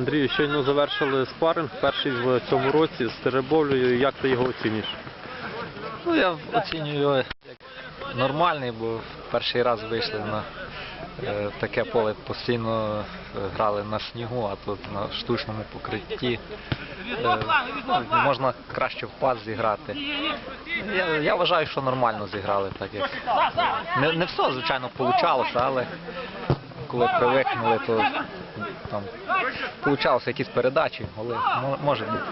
Андрію, щойно завершили спаринг, перший в цьому році з Теребовлею. Як ти його оцінюєш? Ну, я оцінюю його як нормальний, бо перший раз вийшли на е, таке поле, постійно е, грали на снігу, а тут на штучному покритті. Е, ну, можна краще в пас зіграти. Я, я вважаю, що нормально зіграли, так як не, не все, звичайно, вийшло, але коли привикнули, то там получалося якісь передачі, але може бути.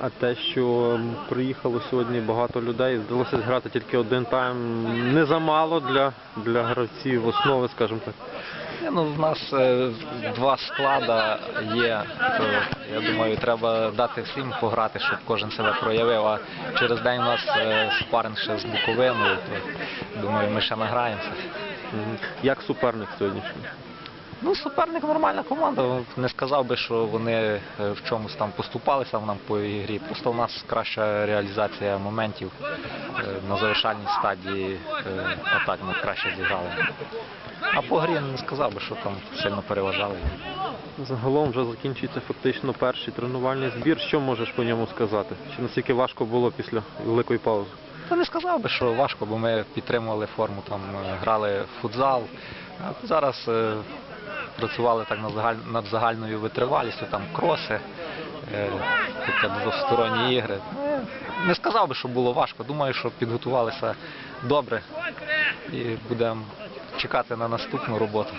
А те, що приїхало сьогодні багато людей, вдалося зіграти тільки один тайм, не замало для, для гравців основи, скажімо так. Ну, в нас е, два склади є. То, я думаю, треба дати всім пограти, щоб кожен себе проявив. А через день у нас е, спаринг ще з Буковиною, то думаю, ми ще награємося. Як суперник сьогоднішній? Ну, суперник нормальна команда. Не сказав би, що вони е, в чомусь там поступалися нам по ігрі. Просто у нас краща реалізація моментів е, на завершальній стадії е, атак ми краще зіграли. А по грі не сказав би, що там сильно переважали. Загалом вже закінчується фактично перший тренувальний збір. Що можеш по ньому сказати? Чи наскільки важко було після великої паузи? Та не сказав би, що важко, бо ми підтримували форму, там е, грали в футзал. Зараз е, працювали так над, загаль... над загальною витривалістю, там кроси, е, двосторонні ігри. Не сказав би, що було важко. Думаю, що підготувалися добре і будемо чекати на наступну роботу.